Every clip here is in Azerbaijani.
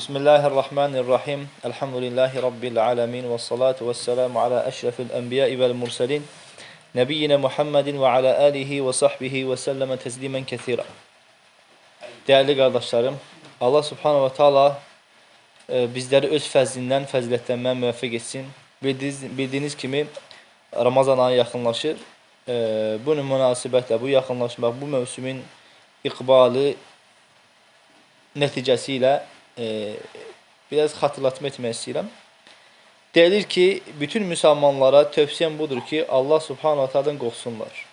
Bismillahirrahmanirrahim. Elhamdülillahi Rabbil alemin. Ve salatu ve selamu ala eşrefil enbiya vel murselin. Nebiyyine Muhammedin ve ala alihi ve sahbihi ve selleme teslimen kethira. Değerli kardeşlerim, Allah subhanahu ve taala e, bizləri öz fəzlindən, fəzilətlənməyə müvəffəq etsin. Bildiyiniz, bildiyiniz kimi Ramazan ayı yaxınlaşır. Bu münasibətlə, bu yaxınlaşmaq, bu mövsümün iqbalı nəticəsi ilə e, biraz xatırlatma etmək istəyirəm. Deyilir ki, bütün müsəlmanlara tövsiyəm budur ki, Allah subhanahu wa ta'dan qorxsunlar.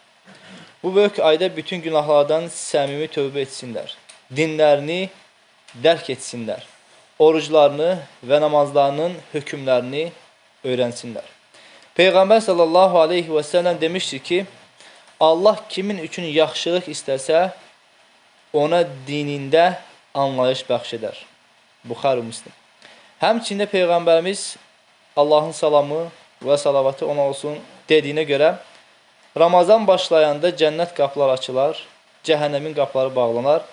Bu böyük ayda bütün günahlardan səmimi tövbə etsinlər. Dinlərini dərk etsinlər. Oruclarını və namazlarının hökmlərini öyrənsinlər. Peyğəmbər sallallahu aleyhi və səlləm demişdir ki, Allah kimin üçün yaxşılıq istəsə, ona dinində anlayış bəxş edər. Buxarı Müslim. Həmçində Peyğəmbərimiz Allahın salamı və salavatı ona olsun dediyinə görə Ramazan başlayanda cənnət qapıları açılar, cəhənnəmin qapıları bağlanar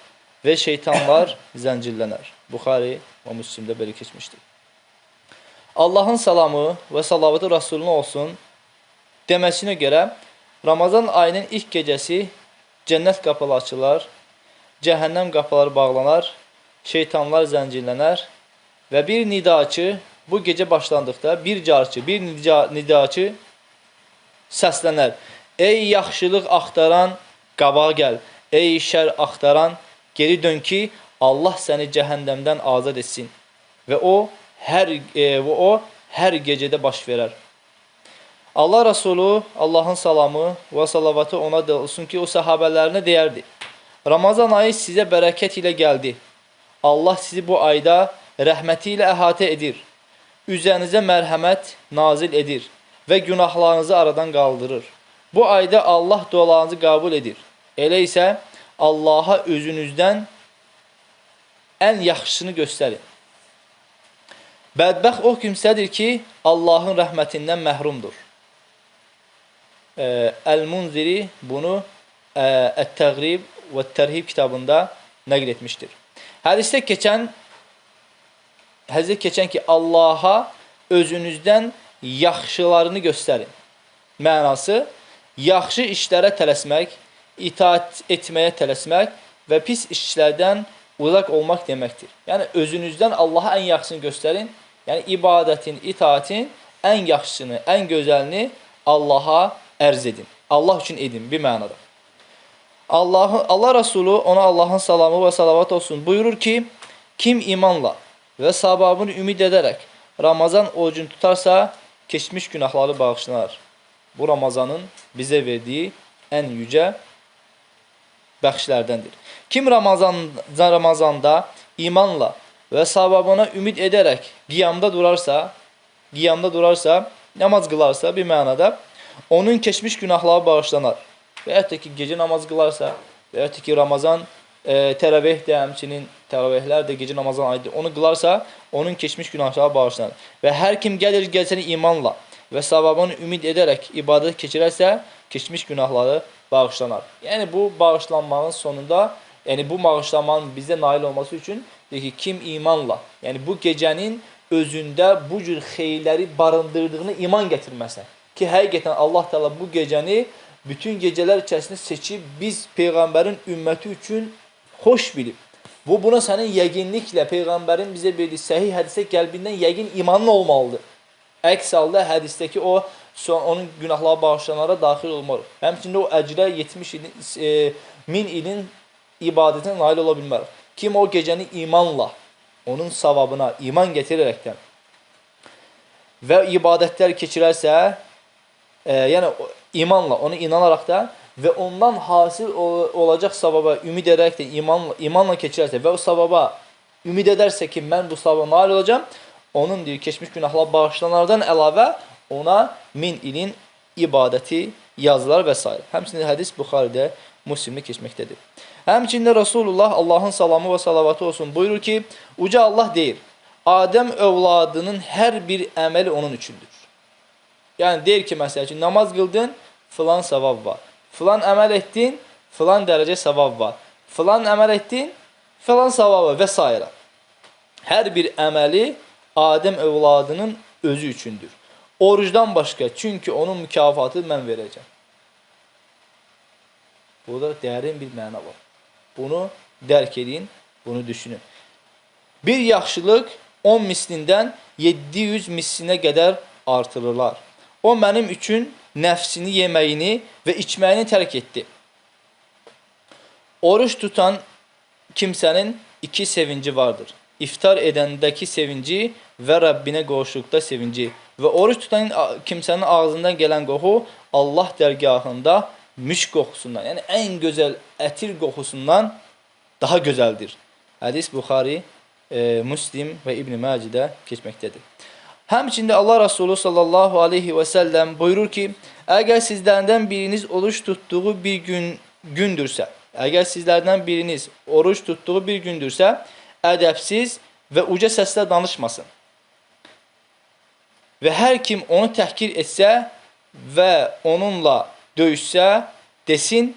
və şeytanlar zəncirlənər. Buxari və Müslimdə belə keçmişdir. Allahın salamı və salavatı Rasuluna olsun deməsinə görə Ramazan ayının ilk gecəsi cənnət qapıları açılar, cəhənnəm qapıları bağlanar şeytanlar zəncirlənər və bir nidaçı bu gecə başlandıqda bir carçı, bir nidaçı səslənər. Ey yaxşılıq axtaran, qabağa gəl. Ey şər axtaran, geri dön ki, Allah səni cəhənnəmdən azad etsin. Və o hər e, və o hər gecədə baş verər. Allah Resulü, Allahın salamı və salavatı ona da olsun ki, o səhabələrinə deyərdi. Ramazan ayı sizə bərəkət ilə gəldi. Allah sizi bu ayda rəhməti ilə əhatə edir. Üzərinizə mərhəmət nazil edir və günahlarınızı aradan qaldırır. Bu ayda Allah dualarınızı qəbul edir. Elə isə Allaha özünüzdən ən yaxşısını göstərin. Bədbəxt o kimsədir ki, Allahın rəhmətindən məhrumdur. Əl-Munziri bunu Ət-Təğrib və Tərhib kitabında nəql etmişdir. Hədisdə keçən hədisdə keçən ki, Allaha özünüzdən yaxşılarını göstərin. Mənası yaxşı işlərə tələsmək, itaat etməyə tələsmək və pis işlərdən uzaq olmaq deməkdir. Yəni özünüzdən Allaha ən yaxşısını göstərin. Yəni ibadətin, itaatin ən yaxşısını, ən gözəlini Allaha ərz edin. Allah üçün edin bir mənada. Allah, Allah Resulü ona Allahın salamı və salavat olsun buyurur ki, kim imanla və savabını ümid edərək Ramazan orucunu tutarsa, keçmiş günahları bağışlanar. Bu Ramazanın bizə verdiyi ən yücə bəxşlərdəndir. Kim Ramazan, Ramazanda imanla və savabına ümid edərək qiyamda durarsa, qiyamda durarsa, namaz qılarsa bir mənada onun keçmiş günahları bağışlanar. Və hətta ki, gecə namaz qılarsa, və hətta ki, Ramazan e, tərəvih də, həmçinin tərəvihlər də gecə namazdan aiddir. Onu qılarsa, onun keçmiş günahları bağışlanır. Və hər kim gəlir gəlsəni imanla və savabını ümid edərək ibadət keçirərsə, keçmiş günahları bağışlanar. Yəni, bu bağışlanmanın sonunda, yəni bu bağışlanmanın bizdə nail olması üçün, deyir ki, kim imanla, yəni bu gecənin özündə bu cür xeyirləri barındırdığını iman gətirməsən. Ki, həqiqətən Allah təala bu gecəni bütün gecələr içərisində seçib biz Peyğəmbərin ümməti üçün xoş bilib. Bu, buna sənin yəqinliklə Peyğəmbərin bizə verdiyi səhih hədisə qəlbindən yəqin imanın olmalıdır. Əks halda hədisdəki o son, onun günahları bağışlanara daxil olmaz. Həmçində o əcrə 70 ilin, e, min ilin ibadətinə nail ola bilmər. Kim o gecəni imanla, onun savabına iman gətirərəkdən və ibadətlər keçirərsə, e, yəni imanla, onu inanaraq da və ondan hasil olacaq savaba ümid edərək də imanla, imanla keçirərsə və o savaba ümid edərsə ki, mən bu savaba nail olacam, onun deyir, keçmiş günahlar bağışlanardan əlavə ona min ilin ibadəti yazılar və s. Həmçinin hədis Buxaridə, Müslimdə keçməkdədir. Həmçində Rasulullah Allahın salamı və salavatı olsun buyurur ki, Uca Allah deyir, Adəm övladının hər bir əməli onun üçündür. Yəni deyir ki, məsələ ki, namaz qıldın, filan savab var. Filan əməl etdin, filan dərəcə savab var. Filan əməl etdin, filan savab var və s. Hər bir əməli Adəm övladının özü üçündür. Orucdan başqa, çünki onun mükafatı mən verəcəm. Burada dərin bir məna var. Bunu dərk edin, bunu düşünün. Bir yaxşılıq 10 mislindən 700 mislinə qədər artırırlar. O mənim üçün nəfsini yeməyini və içməyini tərk etdi. Oruç tutan kimsənin iki sevinci vardır. İftar edəndəki sevinci və Rəbbinə qovuşduqda sevinci. Və oruç tutan kimsənin ağzından gələn qoxu Allah dərgahında müşk qoxusundan, yəni ən gözəl ətir qoxusundan daha gözəldir. Hədis Buxari, e, Müslim və İbn Macidə keçməkdədir. Həmçində Allah Resulü sallallahu aleyhi və səlləm buyurur ki, əgər sizlərdən biriniz oruç tutduğu bir gün gündürsə, əgər sizlərdən biriniz oruç tutduğu bir gündürsə, ədəbsiz və uca səslə danışmasın. Və hər kim onu təhkir etsə və onunla döyüşsə, desin,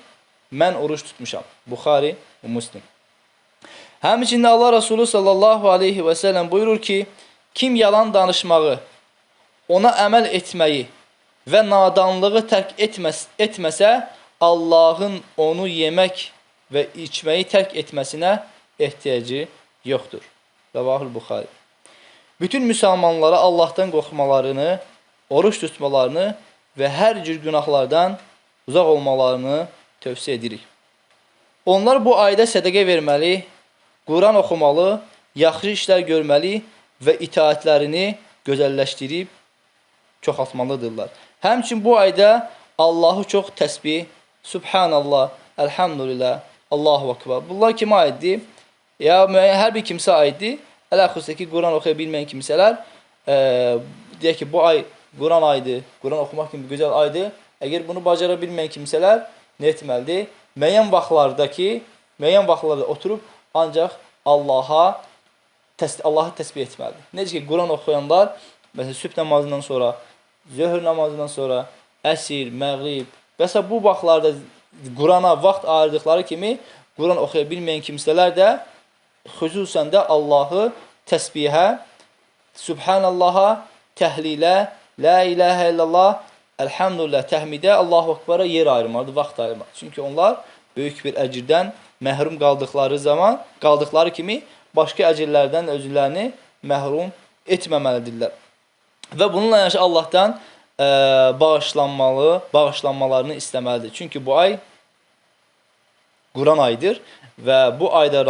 mən oruç tutmuşam. Buxari və Müslim. Həmçində Allah Resulü sallallahu aleyhi və səlləm buyurur ki, kim yalan danışmağı, ona əməl etməyi və nadanlığı tərk etməs etməsə, Allahın onu yemək və içməyi tərk etməsinə ehtiyacı yoxdur. Rəvahul Buxari. Bütün müsəlmanlara Allahdan qorxmalarını, oruç tutmalarını və hər cür günahlardan uzaq olmalarını tövsiyə edirik. Onlar bu ayda sədəqə verməli, Quran oxumalı, yaxşı işlər görməli və itaətlərini gözəlləşdirib çoxaltmalıdırlar. Həmçin bu ayda Allahı çox təsbih, Subhanallah, Elhamdülillah, Allahu Akbar. Bunlar kimə aiddir? Ya müəyyən hər bir kimsə aiddir. Ələxüsə ki, Quran oxuya bilməyən kimsələr, e, deyək ki, bu ay Quran aydır, Quran oxumaq kimi gözəl aydır. Əgər bunu bacara bilməyən kimsələr nə etməlidir? Müəyyən vaxtlardakı, müəyyən vaxtlarda oturub ancaq Allaha təs Allahı təsbih etməlidir. Necə ki, Quran oxuyanlar, məsələn, sübh namazından sonra, zöhr namazından sonra, əsr, məğrib və s. bu vaxtlarda Qurana vaxt ayırdıqları kimi Quran oxuya bilməyən kimsələr də xüsusən də Allahı təsbihə, Subhanallaha, təhlilə, La ilahə illallah, Elhamdülillah, təhmidə, Allahu Akbara yer ayırmalıdır, vaxt ayırmalıdır. Çünki onlar böyük bir əcirdən məhrum qaldıqları zaman, qaldıqları kimi başqa əcirlərdən özlərini məhrum etməməlidirlər. Və bununla yanaşı Allahdan ə, bağışlanmalı, bağışlanmalarını istəməlidir. Çünki bu ay Quran ayıdır və bu ayda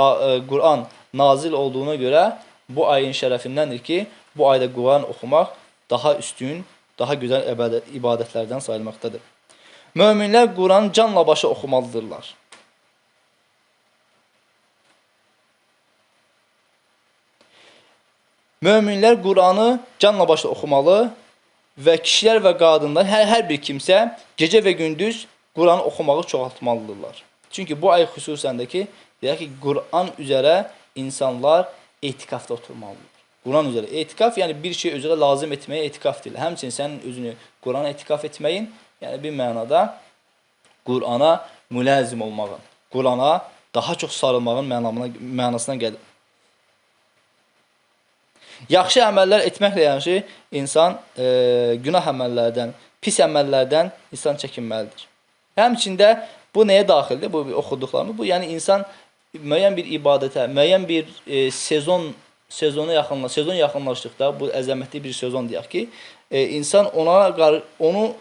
Quran nazil olduğuna görə bu ayın şərəfindəndir ki, bu ayda Quran oxumaq daha üstün, daha gözəl ibadət, ibadətlərdən sayılmaqdadır. Möminlər Quran canla başa oxumalıdırlar. Möminlər Quranı canla başla oxumalı və kişilər və qadınlar, hər, hər bir kimsə gecə və gündüz Quranı oxumağı çoxaltmalıdırlar. Çünki bu ay xüsusən də ki, deyək ki, Quran üzərə insanlar etikafda oturmalıdır. Quran üzərə etikaf, yəni bir şey özünə lazım etməyə etikaf deyilir. Həmçinin sənin özünü Qurana etikaf etməyin, yəni bir mənada Qurana müləzim olmağın, Qurana daha çox sarılmağın mənamına, mənasına gəlir. Yaxşı əməllər etməklə yanaşı insan e, günah əməllərdən, pis əməllərdən insan çəkinməlidir. Həmçində bu nəyə daxildir? Bu oxuduqlarımız. Bu yəni insan müəyyən bir ibadətə, müəyyən bir e, sezon sezonu yaxınlaş, sezon yaxınlaşdıqda bu əzəmətli bir sezon deyək ki, e, insan ona onu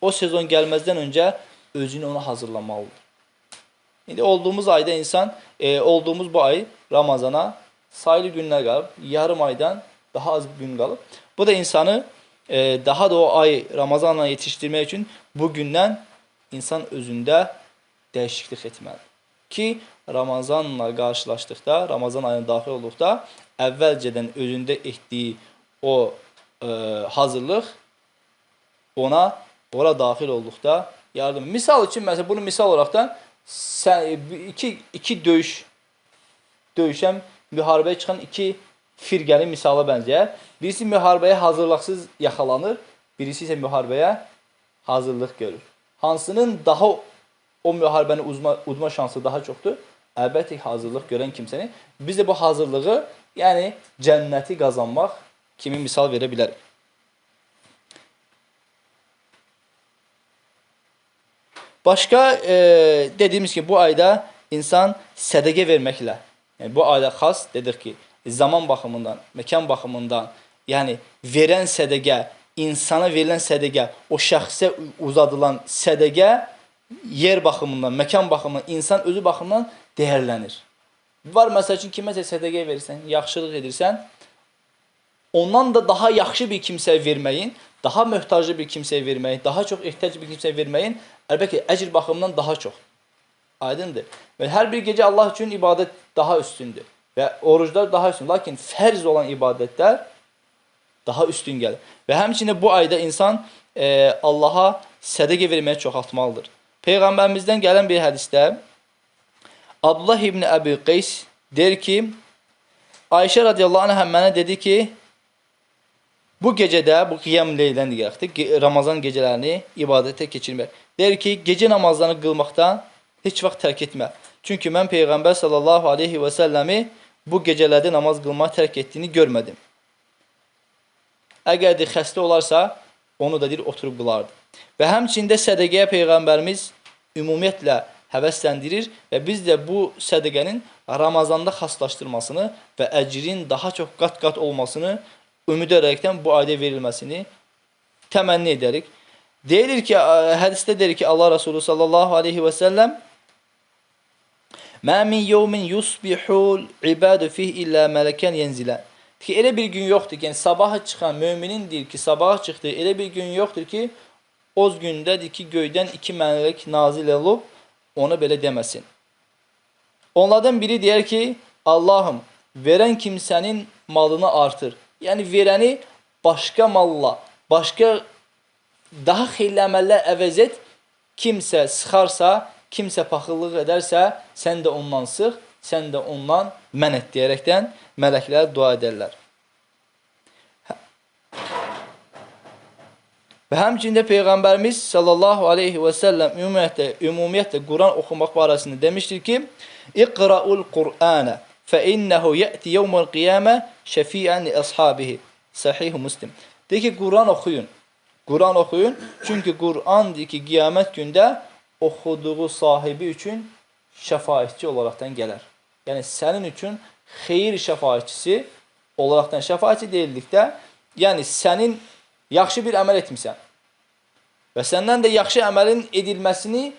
o sezon gəlməzdən öncə özünü ona hazırlamalıdır. İndi olduğumuz ayda insan e, olduğumuz bu ay Ramazana sayılı günlər qalıb, yarım aydan daha az bir gün qalıb. Bu da insanı e, daha da o ay Ramazanla yetişdirmək üçün bu gündən insan özündə dəyişiklik etməlidir. Ki Ramazanla qarşılaşdıqda, Ramazan ayına daxil olduqda əvvəlcədən özündə etdiyi o e, hazırlıq ona ora daxil olduqda yardım. Misal üçün məsələn bunu misal olaraqdan sən iki iki döyüş döyüşən müharibəyə çıxan iki firqəli misala bənzəyər. Birisi müharibəyə hazırlıqsız yaxalanır, birisi isə müharibəyə hazırlıq görür. Hansının daha o müharibəni uzma, udma şansı daha çoxdur. Əlbəttə ki, hazırlıq görən kimsəni biz də bu hazırlığı, yəni cənnəti qazanmaq kimi misal verə bilərik. Başqa e, dediyimiz ki, bu ayda insan sədəqə verməklə, yəni bu ayda xas dedik ki, zaman baxımından, məkan baxımından, yəni verən sədəqə, insana verilən sədəqə, o şəxsə uzadılan sədəqə yer baxımından, məkan baxımından, insan özü baxımından dəyərlənir. Var məsəl üçün kiməsə sədəqə verirsən, yaxşılıq edirsən, ondan da daha yaxşı bir kimsəyə verməyin, daha möhtacı bir kimsəyə verməyin, daha çox ehtiyac bir kimsəyə verməyin, əlbəttə əcr baxımından daha çox. Aydındır. Və hər bir gecə Allah üçün ibadət daha üstündür və oruclar daha üstün. Lakin fərz olan ibadətlər daha üstün gəlir. Və həmçinin bu ayda insan e, Allaha sədəqə verməyə çoxaltmalıdır. Peyğəmbərimizdən gələn bir hədisdə Abdullah ibn Əbi Qeys der ki, Ayşə radiyallahu anh mənə dedi ki, bu gecədə, bu qiyam leylən deyirəkdir, Ramazan gecələrini ibadətə keçirmək. Der ki, gecə namazlarını qılmaqdan heç vaxt tərk etmə. Çünki mən Peyğəmbər sallallahu aleyhi və səlləmi bu gecələrdə namaz qılmağı tərk etdiyini görmədim. Əgər de xəstə olarsa, onu da deyir, oturub qılardı. Və həmçində sədəqəyə Peyğəmbərimiz ümumiyyətlə həvəsləndirir və biz də bu sədəqənin Ramazanda xaslaşdırmasını və əcrin daha çox qat-qat olmasını ümid edərəkdən bu ayda verilməsini təmənni edərik. Deyilir ki, hədisdə deyir ki, Allah Resulü sallallahu aleyhi və səlləm Mə min yevmin yusbihul ibadu fih illə mələkən yenzilən. Ki, elə bir gün yoxdur ki, yəni sabaha çıxan müminin deyir ki, sabaha çıxdı, elə bir gün yoxdur ki, o gündədir ki, göydən iki mələk nazil olub, onu belə deməsin. Onlardan biri deyər ki, Allahım, verən kimsənin malını artır. Yəni, verəni başqa malla, başqa daha xeyli əməllər əvəz et, kimsə sıxarsa, kimsə paxıllıq edərsə, sən də ondan sıx, sən də ondan mən et deyərəkdən mələklər dua edərlər. Və həmçində Peyğəmbərimiz sallallahu aleyhi və səlləm ümumiyyətlə, ümumiyyətlə Quran oxumaq barəsində demişdir ki, İqra'ul Qur'anə fə innəhu yəti yevmul qiyamə şəfiən li əshabihi. Səhih Müslim. Deyir ki, Quran oxuyun. Quran oxuyun. Çünki Quran deyir ki, qiyamət gündə oxuduğu sahibi üçün şəfaətçi olaraqdan gələr. Yəni, sənin üçün xeyir şəfaətçisi olaraqdan şəfaətçi deyildikdə, yəni sənin yaxşı bir əməl etmisən və səndən də yaxşı əməlin edilməsini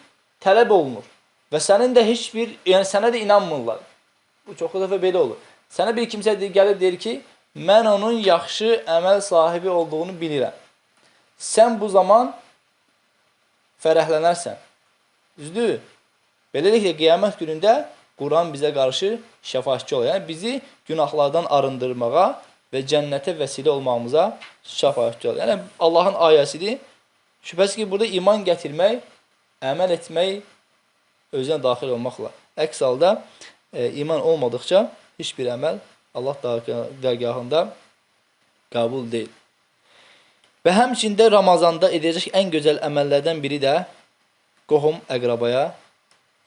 tələb olunur və sənin də heç bir, yəni sənə də inanmırlar. Bu çoxu dəfə belə olur. Sənə bir kimsə gəlib deyir ki, mən onun yaxşı əməl sahibi olduğunu bilirəm. Sən bu zaman fərəhlənərsən. Düzdür? Beləliklə, qiyamət günündə Quran bizə qarşı şəfaatçı olur. Yəni, bizi günahlardan arındırmağa və cənnətə vəsilə olmağımıza şəfaətçi olur. Yəni Allahın ayəsidir. Şübhəsiz ki, burada iman gətirmək, əməl etmək özünə daxil olmaqla. Əks halda e, iman olmadıqca heç bir əməl Allah dərgahında qəbul deyil. Və həmçində Ramazanda edəcək ən gözəl əməllərdən biri də qohum əqrabaya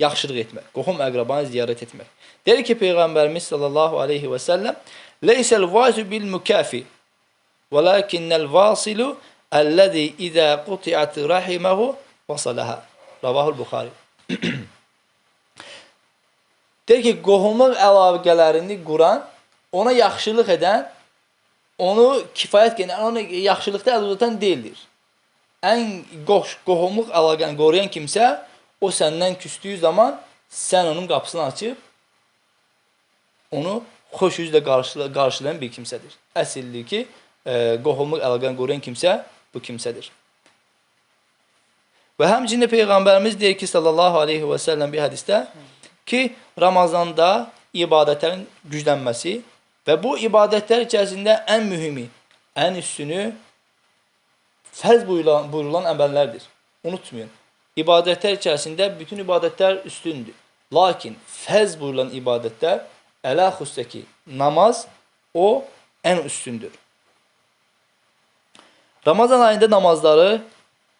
yaxşılıq etmək, qohum əqrabanı ziyarət etmək. Deyir ki, Peyğəmbərimiz sallallahu aleyhi və səlləm Leysəl vazu bil mükafi velakinnel vasilu əlləzi izə qutiat rahiməhu vasalaha. Ravahul Buxari. Deyir ki, qohumluq əlaqələrini quran, ona yaxşılıq edən, onu kifayət edən, onu yaxşılıqda əl uzatan deyildir. Ən qoş, qohumluq əlaqəni qoruyan kimsə, o səndən küstüyü zaman sən onun qapısını açıb onu xoş üzlə qarşılayan bir kimsədir. Əsildir ki, e, qohumluq əlaqəni qoruyan kimsə bu kimsədir. Və həmçində Peyğəmbərimiz deyir ki, sallallahu aleyhi və səlləm bir hədisdə ki, Ramazanda ibadətlərin güclənməsi və bu ibadətlər içərisində ən mühimi, ən üstünü fərz buyurulan, buyurulan əməllərdir. Unutmayın, ibadətlər içərisində bütün ibadətlər üstündür. Lakin fərz buyurulan ibadətlər ələ xüstəki namaz o ən üstündür. Ramazan ayında namazları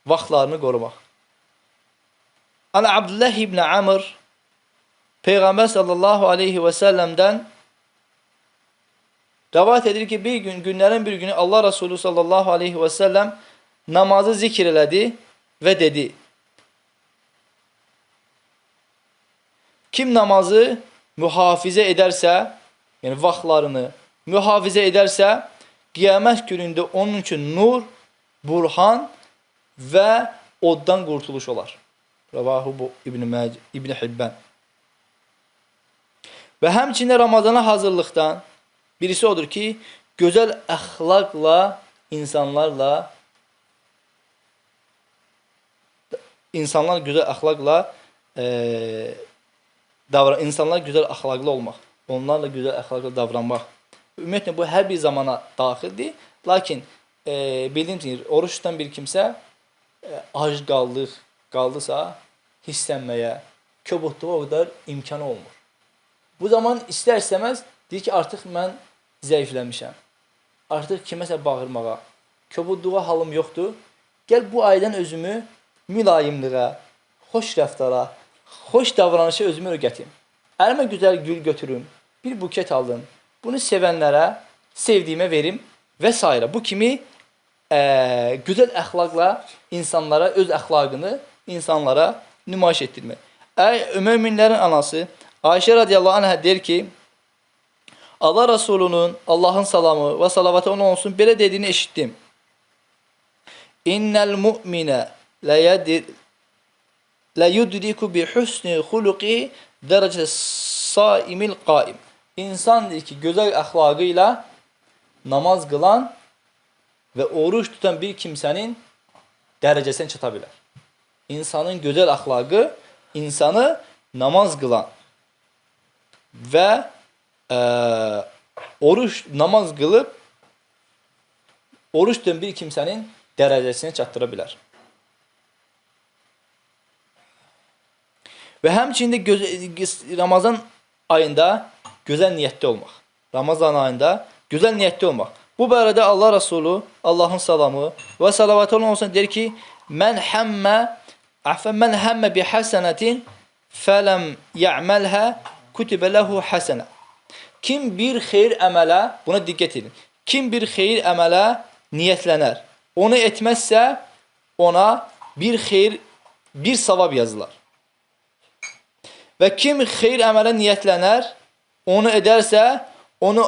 vaxtlarını qorumaq. Ana Abdullah ibn Amr Peyğəmbər sallallahu aleyhi və səlləmdən rəvayət edir ki, bir gün, günlərin bir günü Allah Resulü sallallahu aleyhi və səlləm namazı zikr elədi və dedi. Kim namazı mühafizə edərsə, yəni vaxtlarını mühafizə edərsə, qiyamət günündə onun üçün nur, burhan və oddan qurtuluş olar. Rəvahu bu İbn Məc İbn Hibban. Və həmçinin Ramazana hazırlıqdan birisi odur ki, gözəl əxlaqla insanlarla insanlar gözəl əxlaqla e, davran insanlar gözəl əxlaqlı olmaq, onlarla gözəl əxlaqlı davranmaq. Ümumiyyətlə bu hər bir zamana daxildir. Lakin e, bildiyiniz kimi oruç tutan bir kimsə e, ac qaldıq, qaldısa hissənməyə, kobudluğa qədər imkanı olmur. Bu zaman istər-istəməz deyir ki, artıq mən zəifləmişəm. Artıq kiməsə bağırmağa, kobudluğa halım yoxdur. Gəl bu aydan özümü mülayimliyə, xoş rəftara, xoş davranışa özümü öyrətim. Əlimə gözəl gül götürüm, bir buket aldım. Bunu sevənlərə sevdiyimə verim və s. Bu kimi ə, gözəl əxlaqla insanlara öz əxlaqını insanlara nümayiş etdirmək. Əy möminlərin anası Ayşə radiyallahu anhə deyir ki, Allah Rasulunun, Allahın salamı və salavatı ona olsun belə dediyini eşitdim. İnnel mu'mine la yudriku bi husni xuluqi dərəcə saimil qaim. İnsan deyir ki, gözəl əxlaqı ilə namaz qılan və oruç tutan bir kimsənin dərəcəsinə çata bilər. İnsanın gözəl əxlaqı insanı namaz qılan və ə, oruç namaz qılıb oruç tutan bir kimsənin dərəcəsinə çatdıra bilər. Və həmçində göz, Ramazan ayında gözəl niyyətli olmaq. Ramazan ayında gözəl niyyətli olmaq. Bu barədə Allah Rasulü, Allahın salamı və salavatı olsun deyir ki, Mən həmmə Əfə mən həmmə bi həsənətin fələm yə'məlhə kutibə ləhu həsənə. Kim bir xeyir əmələ, buna diqqət edin. Kim bir xeyir əmələ niyyətlənər, onu etməzsə ona bir xeyir, bir savab yazılar. Və kim xeyir əmələ niyyətlənər, onu edərsə, onu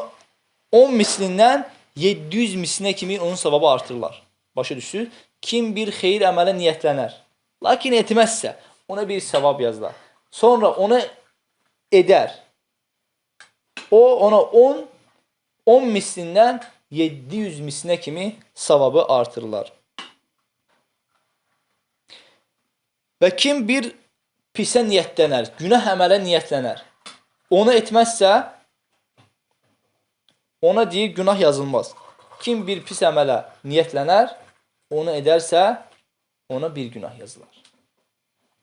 10 mislindən 700 mislinə kimi onun savabı artırırlar. Başa düşür? Kim bir xeyir əmələ niyyətlənər, lakin etməzsə, ona bir savab yazılar. Sonra onu edər. O ona 10 10 mislindən 700 mislinə kimi savabı artırırlar. Və kim bir pisə niyyətlənər, günah əmələ niyyətlənər. Onu etməzsə, ona deyir, günah yazılmaz. Kim bir pis əmələ niyyətlənər, onu edərsə, ona bir günah yazılar.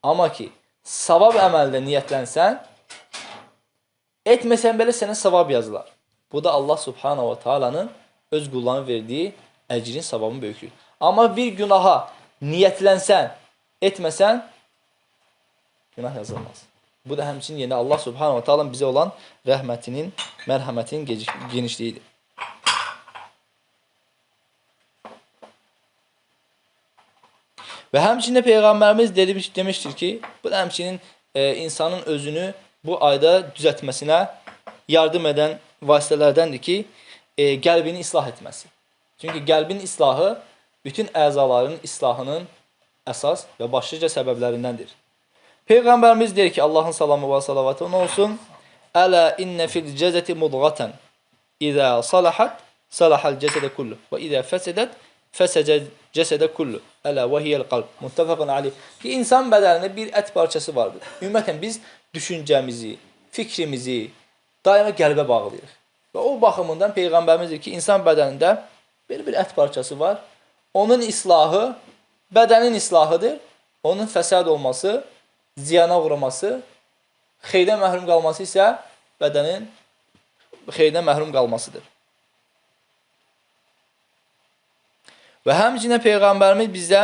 Amma ki, savab əməldə niyyətlənsən, etməsən belə sənə savab yazılar. Bu da Allah subhanahu wa ta'alanın öz qullarına verdiyi əcrin savabın böyüklüyü. Amma bir günaha niyyətlənsən, etməsən, günah yazılmaz. Bu da həmçinin yenə Allah subhanahu wa ta'ala bizə olan rəhmətinin, mərhəmətinin genişliyidir. Və həmçinin Peyğəmbərimiz demiş, demişdir ki, bu da həmçinin e, insanın özünü bu ayda düzətməsinə yardım edən vasitələrdəndir ki, e, qəlbini islah etməsi. Çünki qəlbin islahı bütün əzaların islahının əsas və başlıca səbəblərindəndir. Peyğəmbərimiz deyir ki, Allahın salamı və salavatı ona olsun. Ələ innə fil cəzəti mudğatan. İzə salahat, salahal cəsədə kullu. Və izə fəsədət, fəsəcə cəsədə kullu. Ələ və hiyəl qalb. Muttəfəqən aleyh. Ki, insan bədənində bir ət parçası vardır. Ümumiyyətən, biz düşüncəmizi, fikrimizi daima qəlbə bağlayırıq. Və o baxımından Peyğəmbərimiz deyir ki, insan bədənində belə bir ət parçası var. Onun islahı bədənin islahıdır. Onun fəsad olması ziyana uğraması, xeydən məhrum qalması isə bədənin xeydən məhrum qalmasıdır. Və həmçinə Peyğəmbərimiz bizə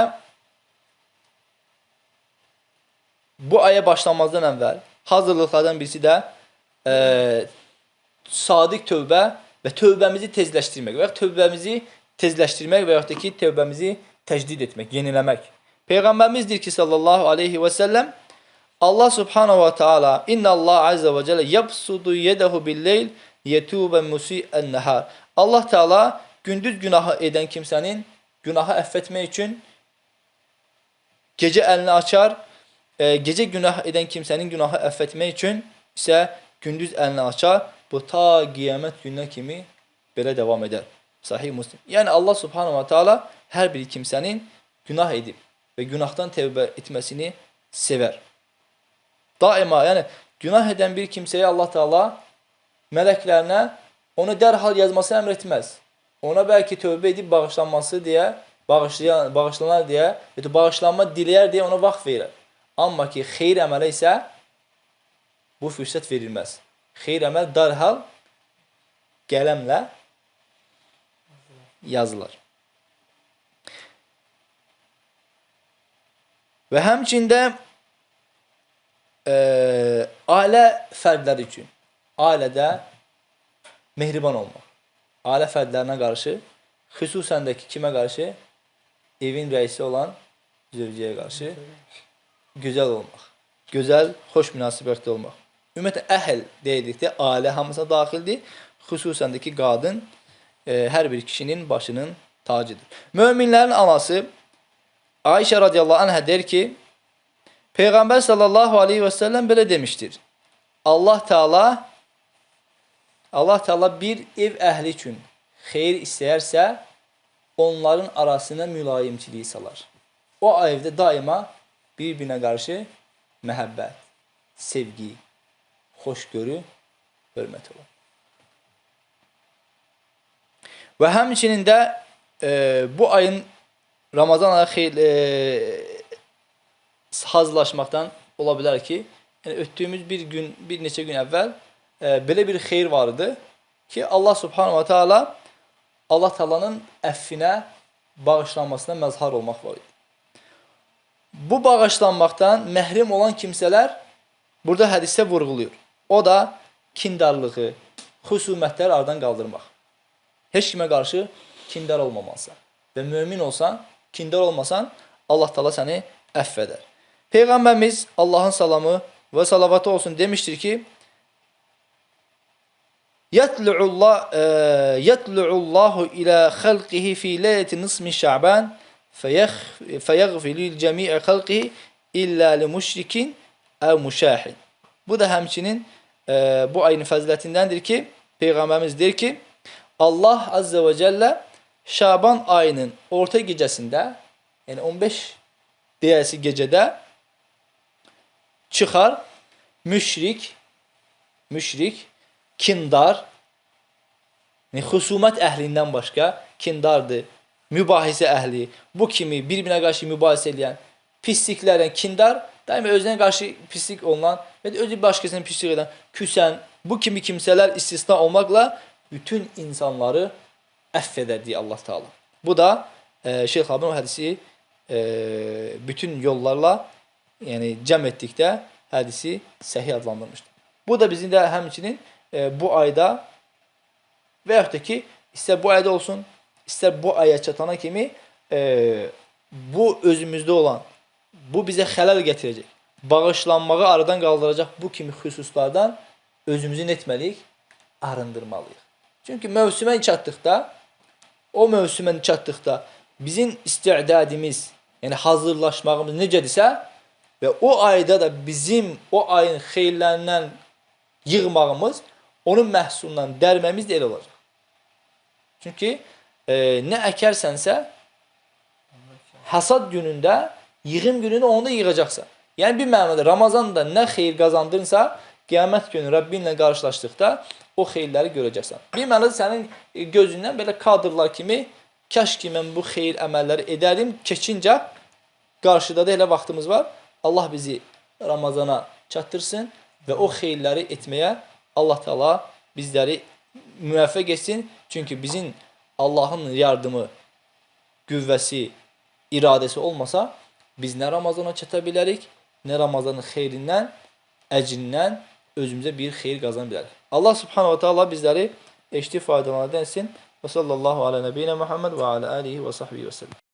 bu aya başlamazdan əvvəl hazırlıqlardan birisi də e, sadiq tövbə və tövbəmizi tezləşdirmək və ya tövbəmizi tezləşdirmək və yaxud da ki, tövbəmizi təcdid etmək, yeniləmək. Peyğəmbərimiz deyir ki, sallallahu aleyhi və səlləm, Allah subhanahu wa ta'ala inna Allah azze ve celle yabsudu yedehu bil-leyl yetuben musi'en nahar. Allah Teala gündüz günahı edən kimsənin günahı əffetmək üçün gecə əlini açar. E, gecə günah edən kimsənin günahı əffetmək üçün isə gündüz əlini açar. Bu ta qiyamət gününə kimi belə davam edər. Sahih Müslim. Yəni Allah Subhanahu va Taala hər bir kimsənin günah edib və günahdan tövbə etməsini sevər. Daima, yəni günah edən bir kimsəyə Allah Taala mələklərinə onu dərhal yazması əmr etməz. Ona bəlkə tövbə edib bağışlanması deyə, bağışlayan, bağışlanar deyə, və bağışlanma diləyər deyə ona vaxt verir. Amma ki, xeyir əmələ isə bu fürsət verilməz. Xeyir əməl dərhal qələmlə yazılır. Və həmçində e, ailə fərdləri üçün ailədə mehriban olmaq. Ailə fərdlərinə qarşı, xüsusən də ki, kimə qarşı? Evin rəisi olan zövcəyə qarşı gözəl olmaq. Gözəl, xoş münasibətli olmaq. Ümumiyyətlə, əhl deyildikdə ailə hamısına daxildir. Xüsusən də ki, qadın e, hər bir kişinin başının tacıdır. Möminlərin anası Ayşə radiyallahu anhə der ki, Peyğəmbər sallallahu aleyhi və səlləm belə demişdir. Allah Teala Allah Teala bir ev əhli üçün xeyir istəyərsə, onların arasına mülayimçiliyi salar. O evdə daima bir-birinə qarşı məhəbbət, sevgi, xoşgörü, hörmət olur. Və həmçinin də e, bu ayın Ramazan ayı xeyl e, hazırlaşmaqdan ola bilər ki, yəni ötdüyümüz bir gün, bir neçə gün əvvəl e, belə bir xeyir var idi ki, Allah Subhanahu wa Taala Allah Taala'nın əffinə, bağışlanmasına məzhar olmaq var idi. Bu bağışlanmaqdan məhrum olan kimsələr burada hədisdə vurğuluyur. O da kindarlığı, xüsumətləri aradan qaldırmaq. Heç kimə qarşı kindar olmamalısan. Və mömin olsan, kindar olmasan, Allah Taala səni əff edər. Peyğəmbərimiz Allahın salamı və salavatı olsun demişdir ki: Yatlu'ullah yatlu'ullahu ila xalqihi fi leyleti nismi Şaban feyaghfiru lil cemi'i xalqihi illa li müşrikin ev müşahin. Bu da həmçinin e, bu ayın fəzilətindəndir ki, Peyğəmbərimiz deyir ki, Allah Azze və Cəllə Şaban ayının orta gecəsində, yəni 15 deyəsi gecədə çıxar müşrik, müşrik, kindar, yəni xüsumət əhlindən başqa kindardır, mübahisə əhli, bu kimi bir-birinə qarşı mübahisə edən, pisliklərdən kindar, daima özünə qarşı pislik olunan və özü başqasına pislik edən, küsən, bu kimi kimsələr istisna olmaqla bütün insanları əff edər deyə Allah Taala. Bu da e, Şeyx Abin o hədisi e, bütün yollarla yəni cəm etdikdə hədisi səhih adlandırmışdır. Bu da bizim də həmçinin e, bu ayda və yaxud da ki, istər bu ayda olsun, istər bu aya çatana kimi e, bu özümüzdə olan, bu bizə xələl gətirəcək, bağışlanmağı aradan qaldıracaq bu kimi xüsuslardan özümüzü netməliyik? Arındırmalıyıq. Çünki mövsümə çatdıqda, o mövsümə çatdıqda bizim istidadimiz, yəni hazırlaşmağımız necədirsə və o ayda da bizim o ayın xeyirlərindən yığmağımız, onun məhsulundan dərməmiz də elə olacaq. Çünki e, nə əkərsənsə, hasad günündə, yığım günündə onu da yığacaqsan. Yəni bir mənada Ramazanda nə xeyir qazandırınsa, qiyamət günü Rəbbinlə qarşılaşdıqda o xeyirləri görəcəksən. Bir mənada sənin gözündən belə kadrlar kimi kaş ki mən bu xeyir əməlləri edərim, keçincə qarşıda da elə vaxtımız var. Allah bizi Ramazana çatdırsın və o xeyirləri etməyə Allah Taala bizləri müvəffəq etsin. Çünki bizim Allahın yardımı, qüvvəsi, iradəsi olmasa biz nə Ramazana çata bilərik, nə Ramazanın xeyrindən, əcrindən özümüzə bir xeyir qazana bilərik. Allah subhanahu wa taala bizləri eşitib faydalananlardan etsin. Və sallallahu ala nəbiyyina Muhammed və ala alihi və sahbihi və səlləm.